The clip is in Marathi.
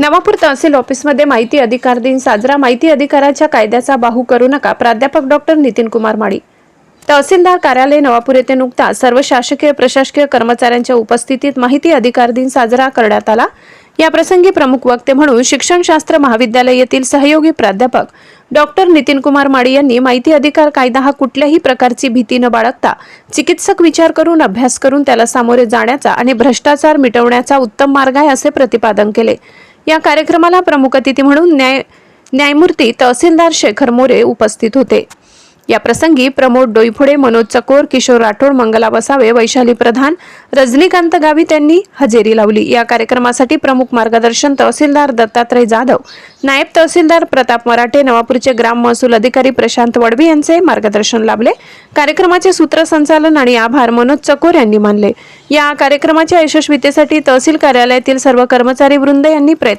नवापूर तहसील ऑफिसमध्ये माहिती अधिकार दिन साजरा. माहिती अधिकाराच्या कायद्याचा बाहू करू नका. प्राध्यापक डॉक्टर नितीन कुमार माळी. तहसीलदार कार्यालय नवापूर येथे नुकताच सर्व शासकीय प्रशासकीय कर्मचाऱ्यांच्या उपस्थितीत माहिती अधिकार दिन साजरा करण्यात आला. या प्रसंगी प्रमुख वक्ते म्हणून शिक्षणशास्त्र महाविद्यालय येथील सहयोगी प्राध्यापक डॉक्टर नितीन कुमार माळी यांनी माहिती अधिकार कायदा हा कुठल्याही प्रकारची भीती न बाळगता चिकित्सक विचार करून अभ्यास करून त्याला सामोरे जाण्याचा आणि भ्रष्टाचार मिटवण्याचा उत्तम मार्ग आहे असे प्रतिपादन केले. या कार्यक्रमाला प्रमुख अतिथी म्हणून न्याय न्यायमूर्ती तहसीलदार शेखर मोरे उपस्थित होते. या प्रसंगी प्रमोद डोईफोडे मनोज चकोर किशोर राठोड मंगला वसावे वैशाली प्रधान रजनीकांत गावित यांनी हजेरी लावली. या कार्यक्रमासाठी प्रमुख मार्गदर्शन तहसीलदार दत्तात्रय जाधव नायब तहसीलदार प्रताप मराठे नवापूरचे ग्राम महसूल अधिकारी प्रशांत वडवी यांचे मार्गदर्शन लाभले. कार्यक्रमाचे सूत्रसंचालन आणि आभार मनोज चकोर यांनी मानले. या कार्यक्रमाच्या यशस्वीतेसाठी तहसील कार्यालयातील सर्व कर्मचारी वृंद यांनी प्रयत्न